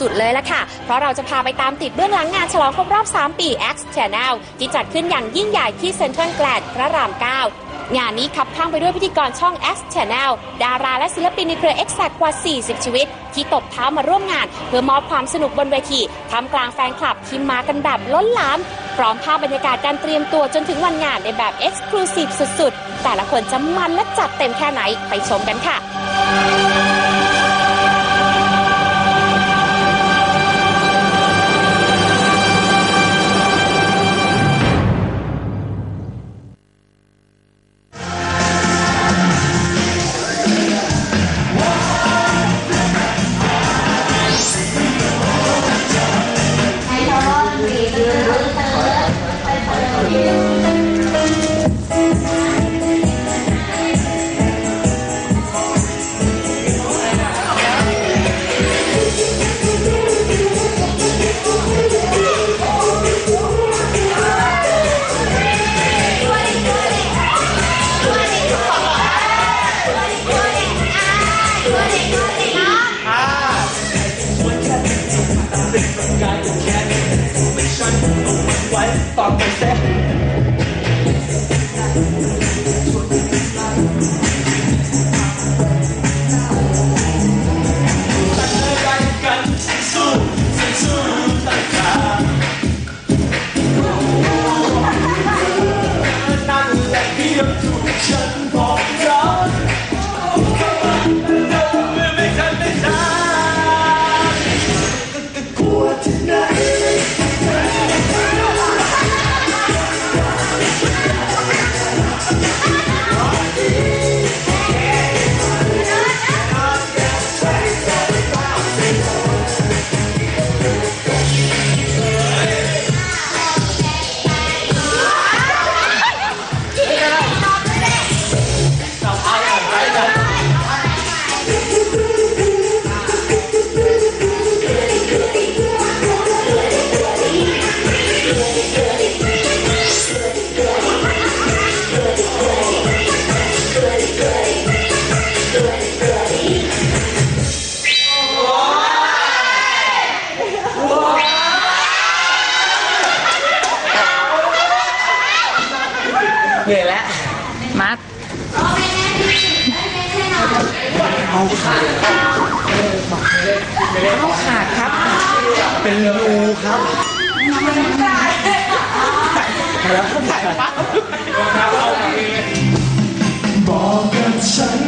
เศษสุด ๆ เลยละค่ะ เพราะเราจะพาไปตามติดเบื้องหลังงานฉลองครบรอบ 3 ปี X Channel ที่จัดขึ้นอย่างยิ่งใหญ่ที่เซ็นทรัลแกลดพระราม 9งานนี้ขับข้างไปด้วยพิธีกรช่อง X Channel ดาราและศิลปินในเครือ X กว่า 40 ชีวิต ที่ตบเท้ามาร่วมงาน เพื่อมอบความสนุกบนเวทีทำกลางแฟนคลับที่มากันแบบล้นหลาม พร้อมภาพบรรยากาศการเตรียมตัวจนถึงวันงานในแบบ Exclusive สุดๆ แต่ละคนจะมันและจัดเต็มแค่ไหนไปชมกันค่ะ เห เอาขาดเอาขาดครับ เป็นรูครับบอกกับฉัน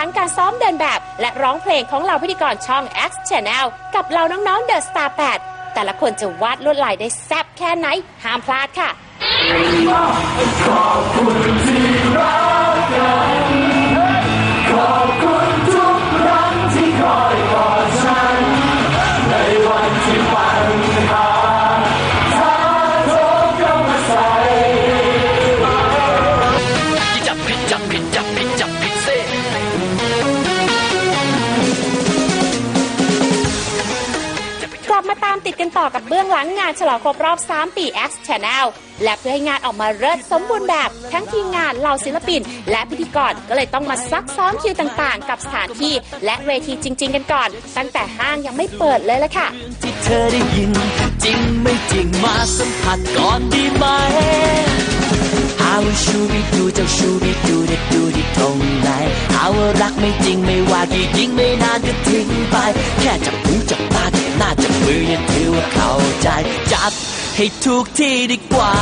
านการซ้อมเดินแบบ และร้องเพลงของเหล่าพิธีกรช่อง X Channel กับเหล่าน้องๆ The Star 8 แต่ละคนจะวาดลวดลายได้แซ่บแค่ไหน ห้ามพลาดค่ะจับ อกับเบื้องหลังงานฉลองครบรอบ 3 ปี X Channel และเพื่อให้งานออกมาเลิศสมบูรณ์แบบ ทั้งทีมงานเหล่าศิลปิน และพิธีกรก็เลยต้องมาซักซ้อมคิวต่างๆ กับสถานที่ และเวทีจริง ๆ กันก่อน ตั้งแต่ห้างยังไม่เปิดเลยละค่ะ ที่เธอได้ยิน จริงไม่จริงมาสัมผัสก่อนดีไหมหาว่าชูบิดูเจ้าชูบิดูเด็ดดูที่ตรงไหนหาว่ารักไม่จริงไม่ว่ากี่ยิ่งไม่นานก็ทิ้งไป แค่จับหูจับตาจับหน้าจับ มือยังถือว่าเข้าใจจับให้ถูกที่ดีกว่า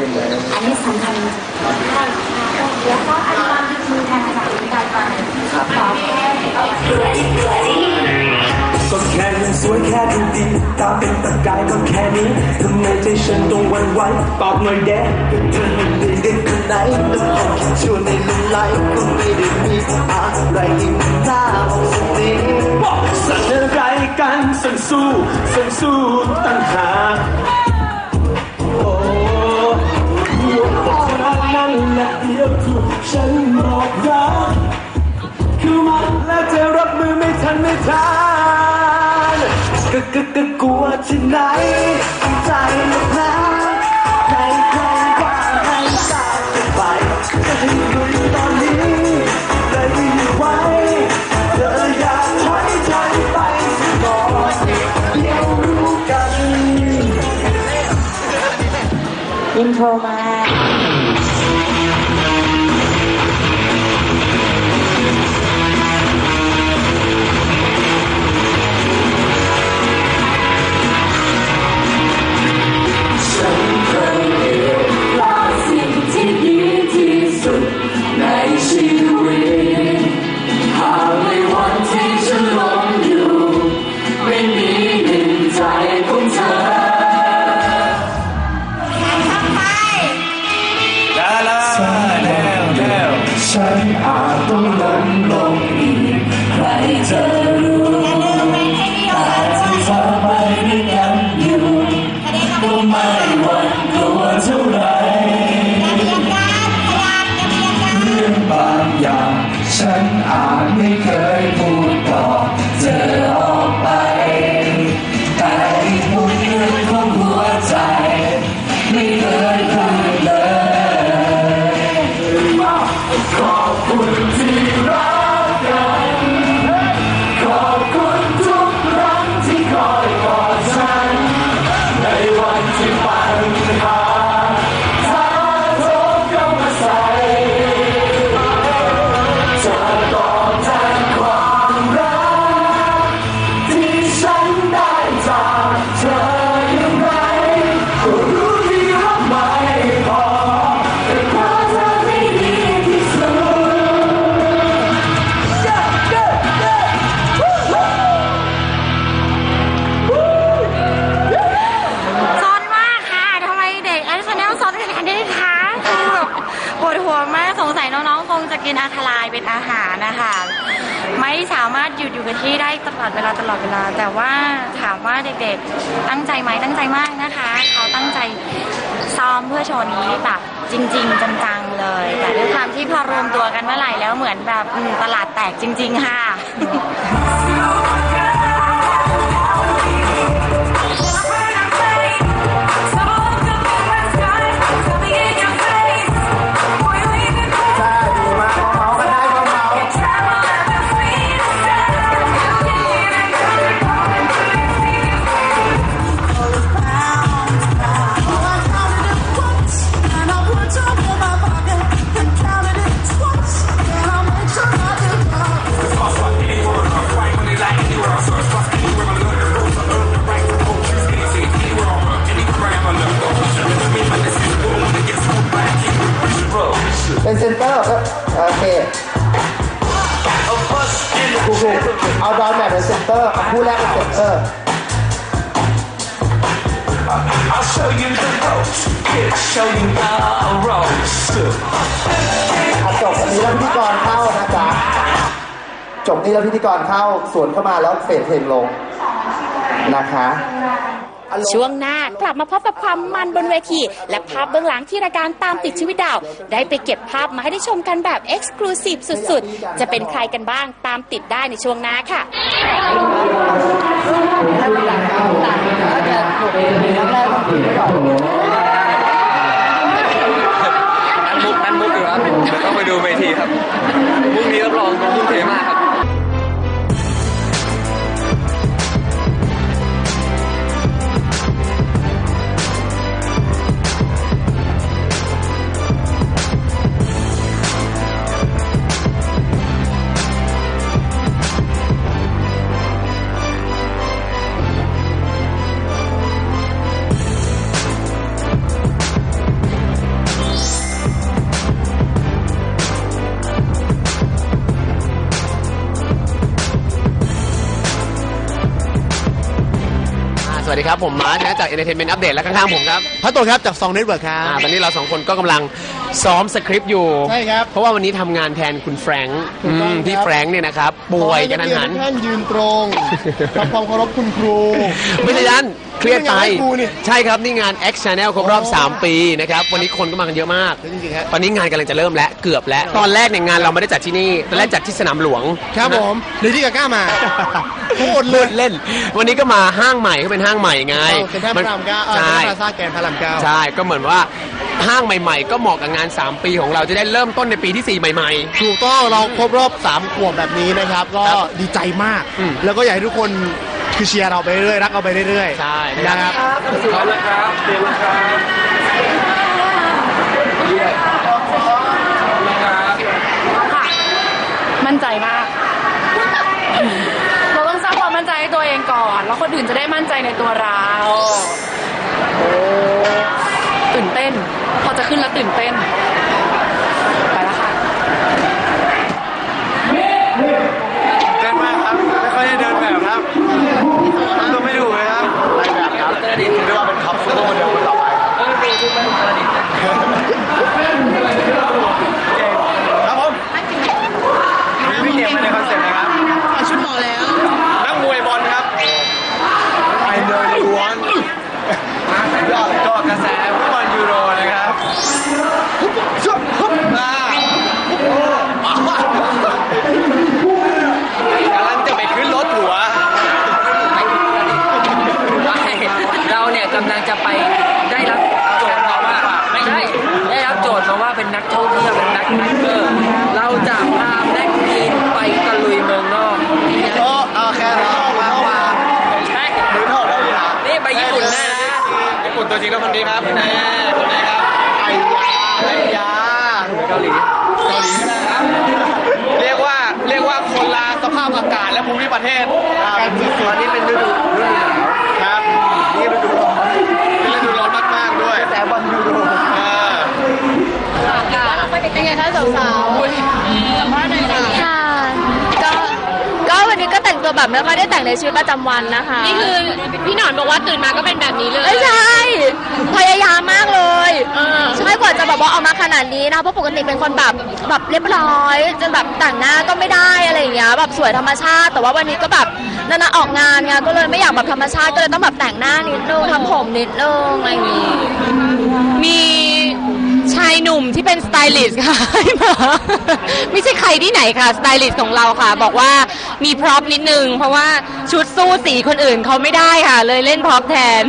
อันนี้สำคัญแล้วก็อันความที่มือแทนภาษาอังกฤษกันมาครับก็แค่ยังสวยแค่ดูดีตาเป็นตะกายก็แค่นี้ทำไมใจฉันต้องวันไหวตอบหน่อยแดก็เธอไม่ได้เด็กคนไหนต้องเอาคิดชวนในลมไหลก็ไม่ได้มีอะไรยิ่งหน้าของสติสั่งอะไรกันสั่งสู้สั่งสู้ตั้งหา นนั้นแหละเดียวถูกฉันบอกรักคือมันแล้วจะรับมือไม่ทันไม่ทันก็ก็ก็กลัวที่ไหนตั้งใจลบนะใครใครว่าให้ตามกันไปจะให้คุยตอนนี้เลยไม่ไหวเธออยากถอยใจไปสิก่อนเดี๋ยวรู้กันอินโทรมา กตั้งใจไหมตั้งใจมากนะคะ เขาตั้งใจซ้อมเพื่อโชว์นี้แบบจริง ๆ จังๆเลย แต่ด้วยความที่พอรวมตัวกันเมื่อไหร่แล้วเหมือนแบบอืมตลาดแตกจริง ๆ ค่ะ นเซนเตอร์ก็โอเคถูกถูกเอาดอนแบบเป็นเซนเตอร์เอาคู่แรกเป็นเซนเตอร์ I'll show you the ropes, yeah, show you the ropes. อะจบอันนี้แล้วพิธีกรเข้านะจ๊ะจบนี้แล้วพิธีกรเข้าสวนเข้ามาแล้วเฟดเพลงลงนะคะ ช่วงหน้ากลับมาพบกับความมันบนเวที และภาพเบื้องหลังที่รายการตามติดชีวิตดาว ได้ไปเก็บภาพมาให้ได้ชมกันแบบเอ็กซ์คลูซีฟสุดๆ จะเป็นใครกันบ้างตามติดได้ในช่วงหน้าค่ะนั่นมุกนั่นมุกอยู่ครับเดี๋ยวต้องไปดูเวทีครับมุกนี้รับรองต้องทุ่มเทมากครับ วัสดีครับ ผมมาร์ชนะจาก Entertainment Update และข้างๆผมครับพัตโตครับจากซองเน็ตเวิร์กครัอ่าบ ตอนนี้เราสองคนก็กำลังซ้อมสคริปต์อยู่ ใช่ครับเพราะว่าวันนี้ทำงานแทนคุณแฟรงค์ถูกต้องอืมครับ ที่แฟรงค์เนี่ยนะครับ ป่วยกันทันหันขอให้นักเรียทุกท่านยืนตรงทำความเคารพคุณครู ไม่ใช่นั้น เครียดไปนี่เป็นงานให้ครูนี่ ใช่ครับ นี่งาน X Channel ครบรอบอ๋อ3ปีนะครับวันนี้คนก็มากันเยอะมาก จริงๆครับตอนนี้งานกำลังจะเริ่มแล้วเกือบแล้ว ตอนแรกเนี่ยงานเราไม่ได้จัดที่นี่ตอนแรกจัดที่สนามหลวงครับนะผมเลดี้กาก้ามาทุกคนเลพูยดเล่น วันนี้ก็มาห้างใหม่เขาเป็นห้างใหม่ไงเซ็นทรัลพระรามเก้าเออใช่เซ็นทรัลพลาซ่าแกรนด์พระรามเก้า ใช่ก็เหมือนว่าห้างใหม่ ๆ ก็เหมาะกับงาน 3 ปีของเราจะได้เริ่มต้นในปีที่ 4 ใหม่ ถูกต้องเราครบรอบ 3 ขวบแบบนี้นะครับ ก็ครับดีใจมาก อืมแล้วก็อยากให้ทุกคน คือเชียร์เราไปเรื่อยๆรักเราไปเรื่อยใช่ๆนะครับๆพร้อมแล้วครับเตรียมแล้วครับมั่นใจมาก เราต้องสร้างความมั่นใจให้ตัวเองก่อน แล้วคนอื่นจะได้มั่นใจในตัวเราโอ้ตื่นเต้น พอจะขึ้นแล้วตื่นเต้น ไปแล้วค่ะ เดินมาครับ ไม่ค่อยได้เดินแบบครับตัวไม่ดูเลยครับ รายแบบครับเรียกว่าเป็นท็อปซูเปอร์โมเดลคนต่อไป ครับผมพี่เหนียวมาในคอนเซ็ปต์นะครับชุดหล่อแล้ว นักมวยบอลครับ I know you want ยอดก็กระแสฟุตบอลยูโรนะครับอ่ากำลังจะไปขึ้นรถหัว เราเนี่ยกำลังจะไปได้รับโจทย์มาว่าไม่ใช่ได้รับโจทย์มาว่าเป็นนักท่องเที่ยวเป็ นนักไฮเกอร์เราจะพาแบ็คทีมไปตะลุยเมืองนอกโอ้เอาแค่เรามาว่าใช่หรือเท่าแล้วดีนะนี่ไปญี่ปุ่นแน่นะญี่ปุ่นตัวจริงแล้วคนนี้ครับแน่คนนี้ครับไอ้ยาไอ้ยาเกาหลีเกาหลีก็ได้ครับเรียกว่าเรียกว่าคนละสภาพอากาศและภูมิประเทศการสุดตอนนี้เป็นฤดูฤดูหนาวครับนี่ฤดูร้อนเป็นฤดูร้อนมากๆด้วยแต่บอลยูโรเออ เป็นไงคะสาวๆสัมภาษณ์หน่อยค่ะ ค่ะก็ก็วันนี้ก็ แต่งตัวแบบไม่ค่อยได้แต่งในชีวิตประจำวันนะคะ นี่คือพี่หนอนบอกว่าตื่นมาก็เป็นแบบนี้เลย ไม่ใช่ พยายามมากเลยใช่กว่าจะแบบว่าออกมาขนาดนี้นะเพราะปกติเป็นคนแบบแบบเรียบร้อยจนแบบแต่งหน้าก็ไม่ได้อะไรอย่างเงี้ยแบบสวยธรรมชาติ แต่ว่าวันนี้ก็แบบนานๆออกงานไงก็เลยไม่อยากแบบธรรมชาติก็เลยต้องแบบแต่งหน้านิดนึงทำผมนิดนึงอะไรอย่างงี้ มีชายหนุ่มที่เป็นสไตลิสต์ค่ะให้มาไม่ใช่ใครที่ไหนค่ะ สไตลิสต์ของเราค่ะ บอกว่ามีพร็อพนิดนึง เพราะว่าชุดสู้สีคนอื่นเขาไม่ได้ค่ะ เลยเล่นพร็อพแทน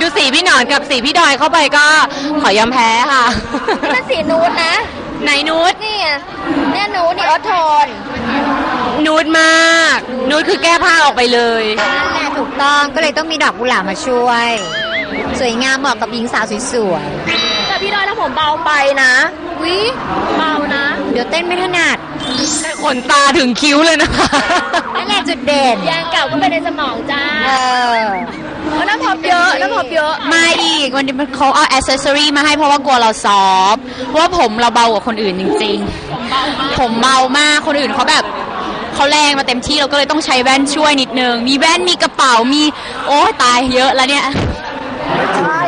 ดูสีพี่หนอนกับสีพี่ดอยเข้าไปก็ขอยอมแพ้ค่ะ นี่มันสีนูดนะไหนนูดนี่ไงเนี่ยนูดนี่ออโทนนูดมาก นูดคือแก้ผ้าออกไปเลย นั่นแหละถูกต้องก็เลยต้องมีดอกกุหลาบมาช่วย สวยงามเหมาะกับหญิงสาวสวยแต่พี่ดอยแล้ว ผมเบาไปนะวิเบานะๆเดี๋ยวเต้นไม่ถนัดขนตาถึงคิ้วเลยนะคะ นั่นแหละจุดเด่นยางเก่าก็ไปในสมองจ้าเออเพราะน้ำพอบเยอะน้ำพอบเยอะมาอีกวันนี้เขาเอาอ c เซสซอรีมาให้เพราะว่ากลัวเราซอฟต์เพราะว่าผมเราเบากว่าคนอื่นจริง ๆ ผมเบามากคนอื่นเขาแบบเขาแรงมาเต็มที่เราก็เลยต้องใช้แว่นช่วยนิดนึง มีแว่นมีกระเป๋ามี โอ้ยตายเยอะแล้วเนี่ย ใช่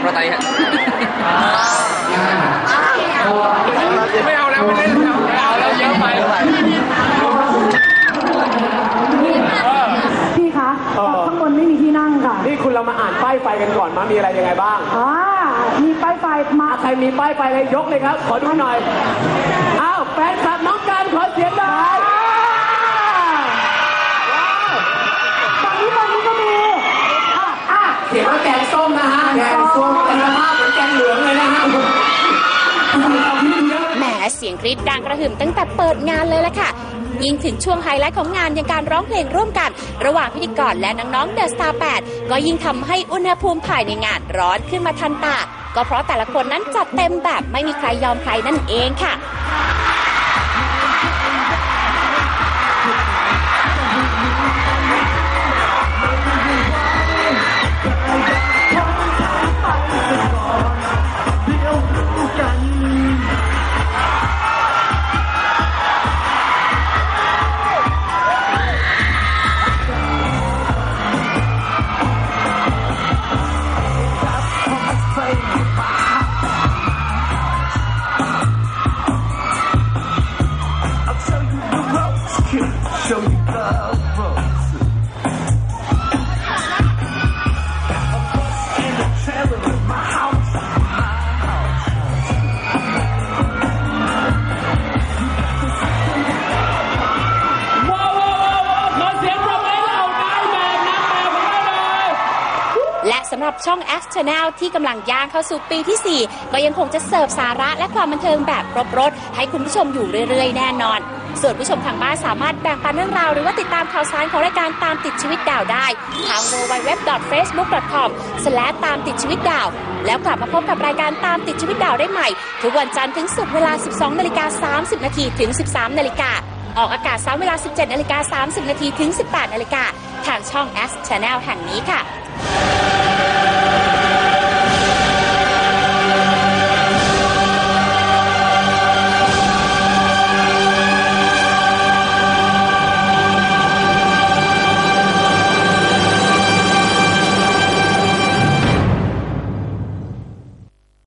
มแล้วตอนนี้ฮะไม่เอาแล้วไม่เล่นแล้วไม่เอาแล้วเยอะไปพี่คะข้างบนไม่มีที่นั่งค่ะนี่คุณเรามาอ่านป้ายไฟกันก่อนมามีอะไรยังไงบ้างอ่ามีป้ายไฟมาใครมีป้ายไฟอะไรยกเลยครับ ขอดูหน่อยอ้าวแฟนคลับ เสียงกรี๊ดดังกระหึ่มตั้งแต่เปิดงานเลยละค่ะ ยิ่งถึงช่วงไฮไลท์ของงานอย่างการร้องเพลงร่วมกัน ระหว่างพิธีกรและน้องๆเดอะสตาร์8ก็ยิ่งทำให้อุณหภูมิภายในงานร้อนขึ้นมาทันตา ก็เพราะแต่ละคนนั้นจัดเต็มแบบไม่มีใครยอมใครนั่นเองค่ะและ สำหรับช่อง X Channel ที่กำลังย่างเข้าสู่ปีที่ 4 ก็ยังคงจะเสิร์ฟสาระและความบันเทิงแบบครบรถ ให้คุณผู้ชมอยู่เรื่อย ๆ แน่นอน ส่วนผู้ชมทางบ้านสามารถแบ่งปันเรื่องราว หรือว่าติดตามข่าวสารของรายการตามติดชีวิตดาวได้ ทาง www.facebook.com ตามติดชีวิตดาว แล้วกลับมาพบกับรายการตามติดชีวิตดาวได้ใหม่ ทุกวันจันทร์ถึงศุกร์เวลา 12นาฬิกา30นาทีถึง 13นาฬิกาออกอากาศซ้ำเวลา 17นาฬิกา30นาทีถึง 18นาฬิกาทางช่อง X Channel แห่งนี้ค่ะ